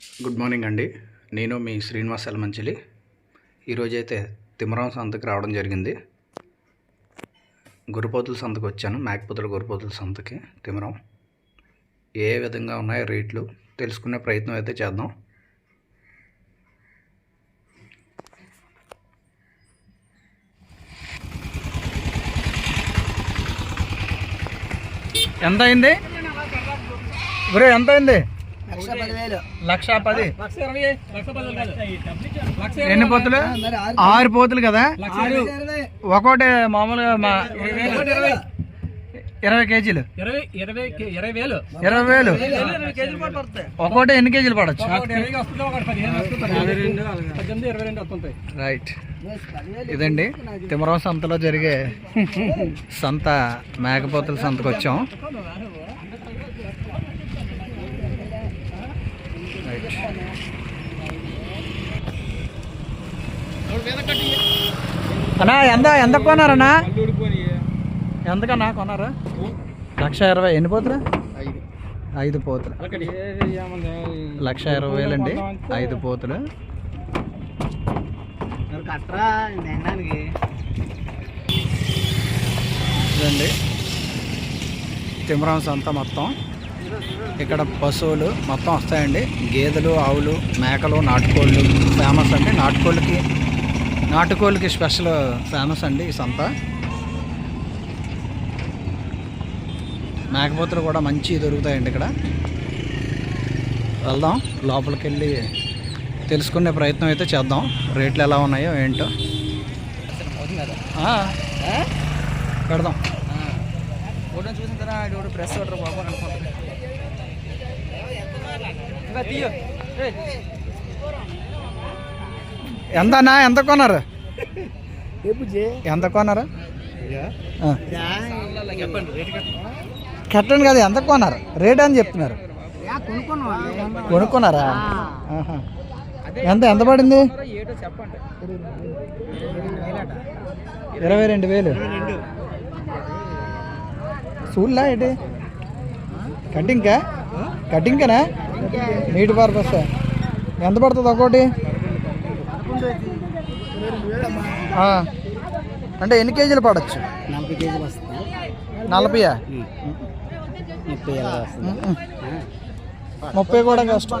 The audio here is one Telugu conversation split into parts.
గుడ్ మార్నింగ్ అండి. నేను మీ శ్రీనివాస్ ఎలమంచిలి ఈరోజైతే తిమరం సంతకి రావడం జరిగింది. గురుపోతుల సంతకు వచ్చాను. మేకపోతుల గురుపోతుల సంతకి తిమరం ఏ విధంగా ఉన్నాయో రేట్లు? తెలుసుకునే ప్రయత్నం అయితే చేద్దాం. ఎంత అయింది ఎంత అయింది లక్ష పది. ఎన్ని పోతులు? ఆరు పోతులు. కదా? ఒక్కోటి మామూలుగా మా ఇరవై కేజీలు. ఇరవై వేలు. ఒక్కోటి ఎన్ని కేజీలు పడచ్చు? రైట్. ఇదండి తిమరం సంతలో జరిగే సంత మేకపోతుల సంతకు వచ్చాం. అన్నా ఎంత ఎంత కొన్నారన్నా? ఎంతకన్నా కొన్నారా? లక్ష ఇరవై ఎన్ని పోతులు ఐదు. పోతులు లక్ష ఇరవై వేలండి. ఐదు పోతులు ఇదండి. తిమరం సంత మొత్తం. ఇక్కడ పశువులు మొత్తం వస్తాయండి. గేదెలు ఆవులు మేకలు నాటుకోళ్ళు. ఫేమస్ అండి. నాటుకోళ్ళకి నాటుకోళ్ళకి స్పెషల్ ఫేమస్ అండి ఈ సంత. మేకపోతులు కూడా మంచి దొరుకుతాయండి ఇక్కడ. వెళ్దాం లోపలికి వెళ్ళి తెలుసుకునే ప్రయత్నం అయితే చేద్దాం. రేట్లు ఎలా ఉన్నాయో ఏంటో. పెడదాం. ఫోటో చూసిన తర్వాత ప్రెస్ ఆర్డర్ బాబు అనుకుంటున్నాను ఎంత అన్నా? ఎంత కొన్నారు? ఎంత కొన్నారు? కట్టండి కదా ఎంత కొన్నారు? రేట్ అని చెప్తున్నారు. కొనుక్కున్నాం కొనుక్కున్నారా. ఎంత ఎంత పడింది? ఇరవై రెండు వేలు. చూడలా ఏంటి? కటింగ్కా కటింగ్కేనా నీటి పర్పస్. ఎంత పడుతుంది ఒక్కోటి? ఆ. అంటే ఎన్ని కేజీలు పడచ్చు? నలభై కేజీలు వస్తుంది. నలభైయా ముప్పై. ముప్పై కూడా కష్టం.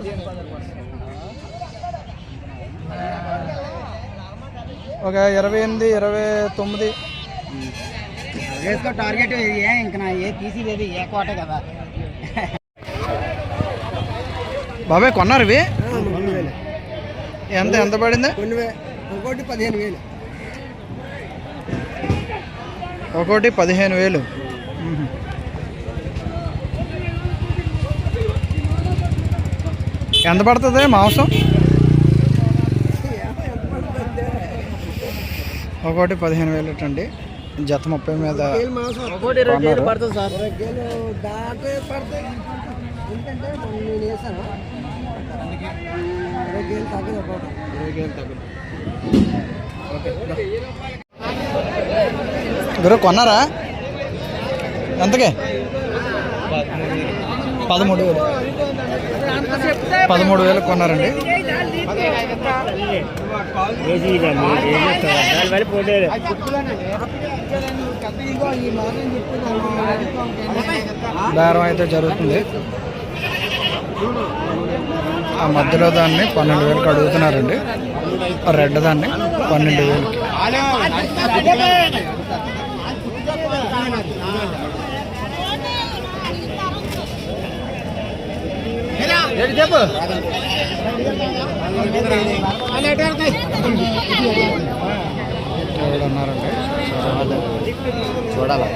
ఒక ఇరవై ఎనిమిది ఇరవై తొమ్మిది. టార్గెట్ ఏ ఇంకా ఏ తీసేది ఏ కోట కదా. బాబాయ్ కొన్నారు ఇవి? ఎంత ఎంత పడింది? ఇంకోటి పదిహేను వేలు. ఒకటి పదిహేను వేలు. ఎంత పడుతుంది మాంసం? ఒకటి పదిహేను వేలు అండి జత ముప్పై మీద ఒకటి పడుతుంది సార్. ఇరవై తగ్గదు ఒకటి. ఇరవై తగ్గదు గురు కొన్నారా? ఎంతకే? పదమూడు వేలు. పదమూడు వేలు కొన్నారండి. బేరం అయితే జరుగుతుంది. ఆ మధ్యలో దాన్ని పన్నెండు వేలకు అడుగుతున్నారండి. ఆ రెడ్ దాన్ని పన్నెండు వేలకి. చెప్పు చూడాలా?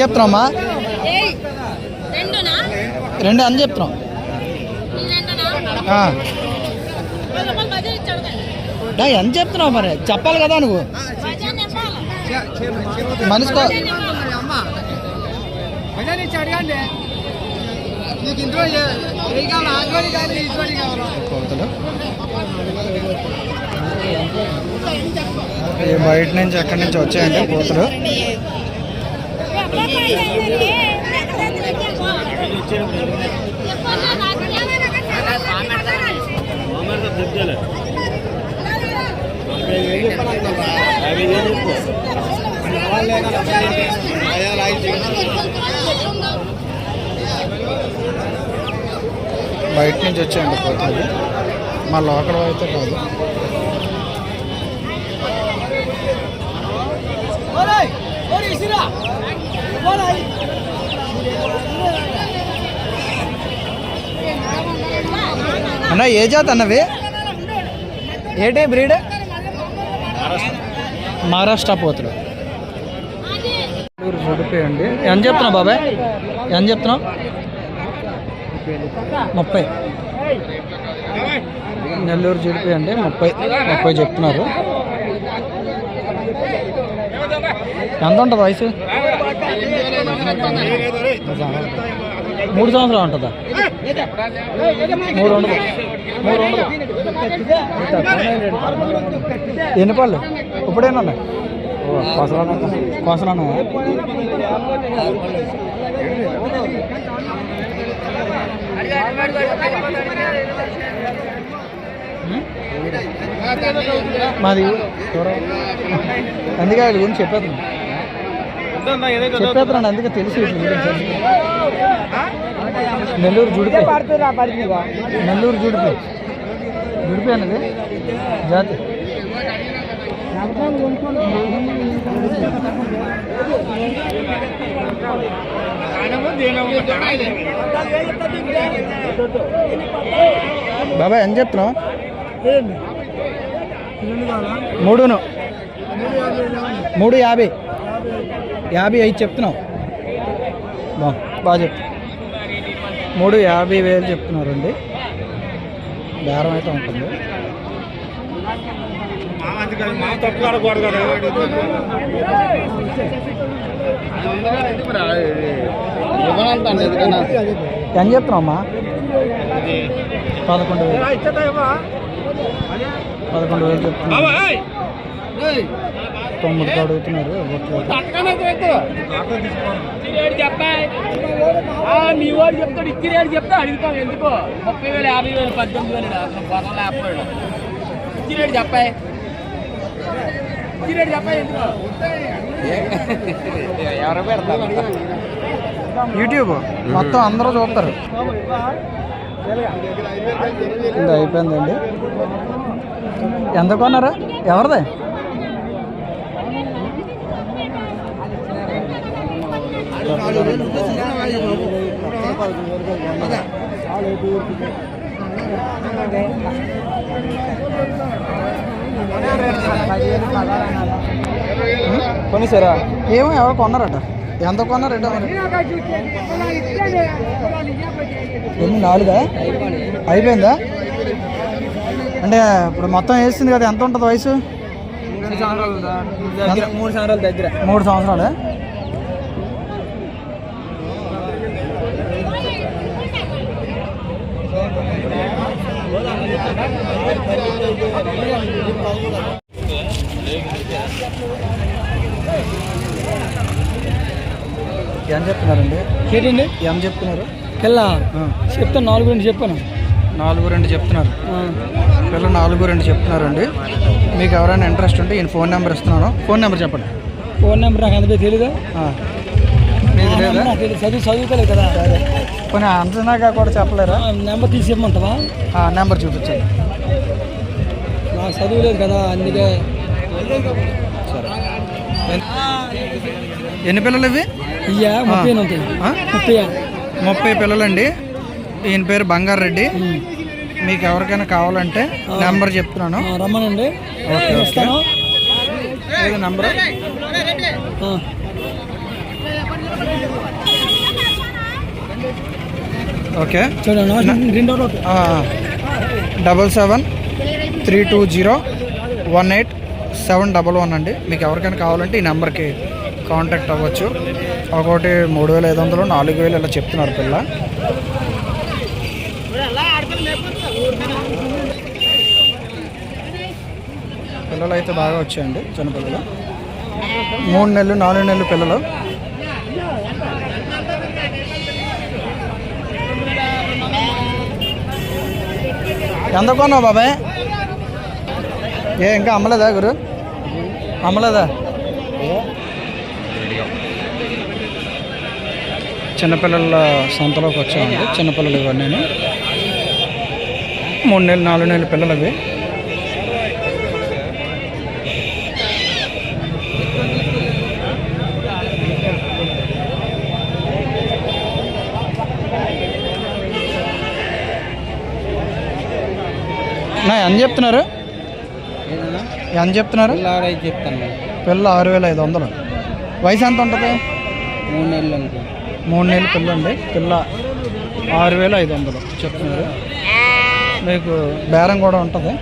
చెప్తున్నామ్మా ఏయ్ రెండునా? రెండు అని చెప్తున్నాం. ఎంత చెప్తున్నావు మరి? చెప్పాలి కదా నువ్వు. మనిషికో బయట నుంచి ఎక్కడి నుంచి వచ్చాయండి కోతలు. బయట నుంచి వచ్చాయండి పోతుంది. మా లోకల్ అయితే కాదు. అన్న ఏ జాత అన్నవి? ఏటే బ్రీడ్? మహారాష్ట్ర పోతులు చూడిపోయండి ఎంత చెప్తున్నావు బాబాయ్ ఎంత చెప్తున్నావు ముప్పై నెల్లూరు చూడిపోయండి ముప్పై ముప్పై చెప్తున్నారు ఎంత ఉంటుంది వయసు మూడు సంవత్సరాలు ఉంటుందా మూడు ఉండదు మూడు ఉండదు ఎన్ని పళ్ళు ఇప్పుడేనా ఉన్నాయి ఓ కోసలా కోసలా మాది అందుకే వాళ్ళ గురించి చెప్పేస్తున్నాను చెప్పేస్తున్నాను అందుకే తెలుసు. నెల్లూరు జుడిపి. నెల్లూరు జుడిపి. జుడిపి అన్నది? జాతి. బాబాయ్ ఎంత చెప్తున్నావు? మూడును. మూడు యాభై. యాభై ఐదు చెప్తున్నావు. బాగా చెప్తా మూడు యాభై వేలు చెప్తున్నారండి బేరం అయితే ఉంటుంది. ఎంత చెప్తున్నావు అమ్మా? పదకొండు వేలు. పదకొండు వేలు చెప్తున్నారు తొమ్మిది అడుగుతున్నారు. మీ వాడు చెప్తాడు ఇచ్చి రేటు చెప్తా. అడుగుతాం ఎందుకో. ముప్పై వేలు యాభై వేలు పద్దెనిమిది వేలు లేకపోయాడు. ఇచ్చి రేటు చెప్పాయి ఇచ్చి రేటు చెప్పాయి ఎందుకో ఎవరు పెడతారు యూట్యూబ్? మొత్తం అందరూ చూస్తారు. ఇది అయిపోయిందండి. ఎంత కొన్నారా ఎవరిది? కొనిసారా? ఏమో ఎవరు కొన్నారట? ఎంత కొన్నారట మరి? ఎన్ని నాలుగా? అయిపోయిందా? అంటే ఇప్పుడు మొత్తం వేసింది కదా ఎంత ఉంటుంది వయసు? మూడు సంవత్సరాల దగ్గర. మూడు సంవత్సరాలు? ఏం చెప్తున్నారండి? ఏంటండి? ఏం చెప్తున్నారు? పిల్ల చెప్తాను నాలుగు రెండు చెప్పాను. నాలుగు రెండు చెప్తున్నారు. పిల్ల నాలుగు రెండు చెప్తున్నారండి. మీకు ఎవరైనా ఇంట్రెస్ట్ ఉంటే ఈయన ఫోన్ నెంబర్ ఇస్తున్నాను. ఫోన్ నెంబర్ చెప్పండి. ఫోన్ నెంబర్ నాకు ఎంత తెలియదా ఆ. మీది లేదా? నాకు తెలియదు చదువు చదువుకోలేదు కదా. కొన్ని అంచనాగా కూడా చెప్పలేరా? నెంబర్ తీసి ఇవ్వమంటావా నెంబర్ చూపించండి. నాకు చదువు లేదు కదా అందుకే. ఎన్ని పిల్లలు ఇవి? ఇయ్యా ముప్పై ఉంటాయి? ముప్పై. ముప్పై పిల్లలండి. ఈయన పేరు బంగారు రెడ్డి. మీకు ఎవరికైనా కావాలంటే నెంబర్ చెప్తున్నాను. రమ్మనండి. Okay number. ఓకే. చూడండి road double seven three two zero one eight seven double one అండి. మీకు ఎవరికైనా కావాలంటే ఈ నెంబర్కి కాంటాక్ట్ అవ్వచ్చు. ఒకటి మూడు వేల ఐదు వందలు నాలుగు వేలు ఇలా చెప్తున్నారు పిల్ల. పిల్లలు అయితే బాగా వచ్చాయండి చిన్నపిల్లలు. మూడు నెలలు నాలుగు నెలలు పిల్లలు. ఎంత కొన్నావు బాబాయ్? ఏ ఇంకా అమ్మలేదా గురు? అమ్మలేదా? చిన్నపిల్లల సంతలోకి వచ్చామండి. చిన్నపిల్లలు ఇవన్నీ మూడు నెలలు నాలుగు నెలల పిల్లలు అవి నా చెప్తున్నారు. ఎంత చెప్తున్నారు? చెప్తాను. పిల్ల ఆరు వేల ఐదు వందలు. వయసు ఎంత ఉంటుంది? మూడు నెలలు మూడు నెలల పిల్ల అండి పిల్ల ఆరు వేల ఐదు వందలు చెప్తున్నారు. మీకు బేరం కూడా ఉంటుంది.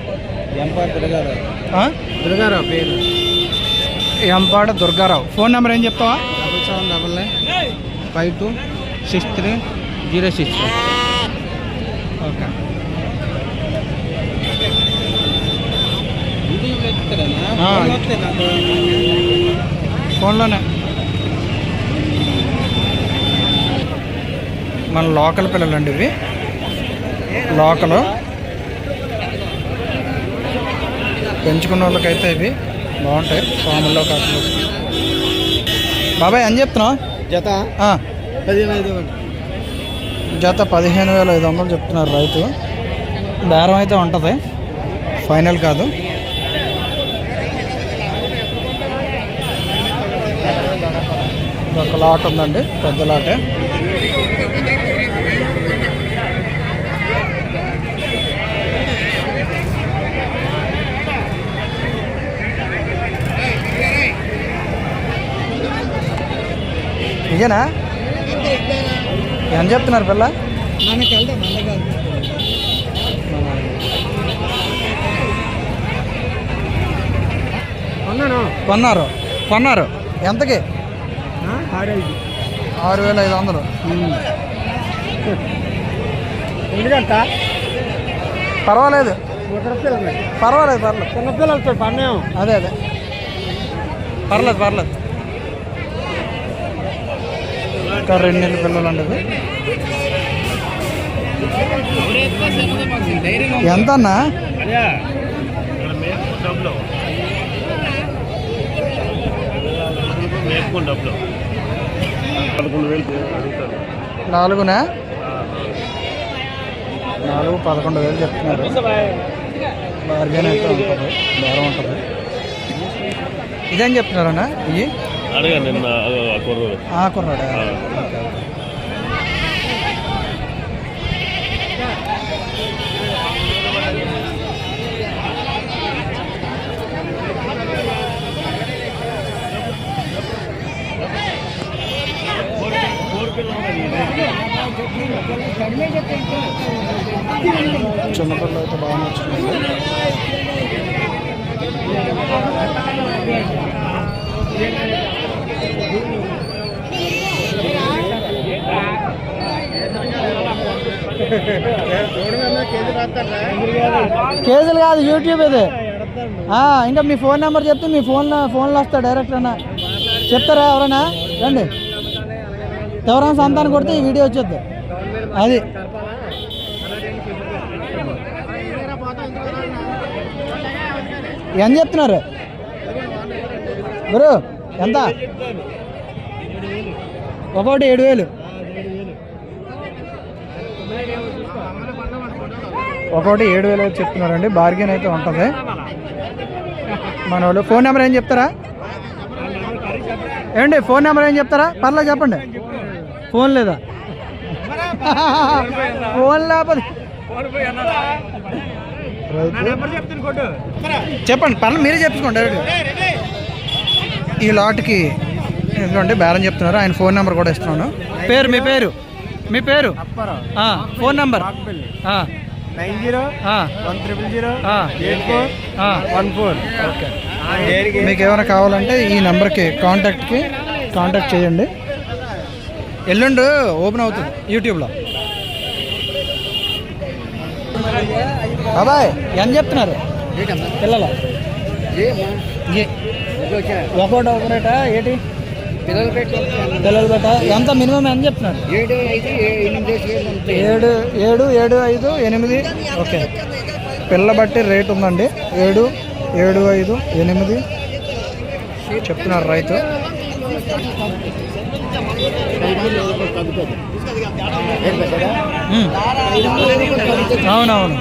ఎంపా తిరగారు ఆ? తిరగారా పేరు. ఎంపాడ దుర్గారావు. ఫోన్ నెంబర్ ఏం చెప్తావా? Double seven double nine five two six three zero six. Okay ఆ. ఫోన్లోనే మన లోకల్ పిల్లలండి ఇవి. లోకల్. పెంచుకున్న వాళ్ళకైతే ఇవి. బాగుంటాయి. ఫాముల్లో కాకుండా. బాబాయ్ అని చెప్తున్నావు? జత. జత పదిహేను వేల ఐదు వందలు చెప్తున్నారు రైతు. బేరం అయితే ఉంటుంది. ఫైనల్ కాదు. ఒక లాట్ ఉందండి పెద్ద లాటే. ఇదేనా? ఎంత చెప్తున్నారు పిల్ల? మనకి కొన్నారు. కొన్నారు. ఎంతకి? ఆరు వేల ఐదు వందలు ఎందుకంట పర్వాలేదు. పర్వాలేదు పర్లేదు చిన్న పిల్లలతో పన్నాం అదే అదే. పర్లేదు పర్లేదు. ఇంకా రెండు నెలల పిల్లలు అండి ఇవి. ఎంత అన్నా నాలుగునా? నాలుగు పదకొండు వేలు చెప్తున్నారు. బార్గెన్ అయితే ఉంటుంది. బేరం ఉంటుంది. ఇదేం చెప్తున్నారన్నా? ఇవి అడగా నిన్న కుర్రోడు ఆ కుర్రాడా చిన్నపిల్లలు అయితే బాగా నచ్చుతుంది కేజీలు కాదు యూట్యూబ్ ఇది. ఇంకా మీ ఫోన్ నెంబర్ చెప్తే మీ ఫోన్ ఫోన్లో వస్తా డైరెక్ట్ అన్న. చెప్తారా ఎవరైనా రండి. ఎవరైనా సంతానం కొడితే ఈ వీడియో వచ్చేద్ది అది. ఎంత చెప్తున్నారు? గురు ఎంత? ఒకటి ఏడు వేలు. ఒకటి ఏడు వేలు చెప్తున్నారండి. బార్గెన్ అయితే ఉంటుంది. మన వాళ్ళు ఫోన్ నెంబర్ ఏం చెప్తారా? ఏమండి ఫోన్ నెంబర్ ఏం చెప్తారా? పర్లేదు చెప్పండి. ఫోన్ లేదా? ఫోన్ లేకపోతే. చెప్పండి పర్లేదు మీరే చెప్పుకోండి ఈ లాట్కి ఎందుకంటే బేరం చెప్తున్నారు. ఆయన ఫోన్ నెంబర్ కూడా ఇస్తున్నాను. పేరు మీ పేరు? మీ పేరు? Phone number? Nine zero one triple zero eight four. One four. Okay. మీకు ఏమైనా కావాలంటే ఈ నెంబర్కి కాంటాక్ట్కి కాంటాక్ట్ చేయండి. ఎల్లుండి ఓపెన్ అవుతుంది యూట్యూబ్లో. బాబాయ్ ఎంత చెప్తున్నారు? పిల్లలు. ఒకటి ఒక రేటా ఏంటి? పిల్లలు పెట్టి బట్ట ఎంత మినిమం ఎంత చెప్తున్నారు ఏడు ఏడు ఏడు ఏడు ఐదు ఎనిమిది ఓకే పిల్ల బట్టి రేట్ ఉందండి ఏడు ఏడు ఐదు ఎనిమిది చెప్తున్నారు రైతు. అవునవును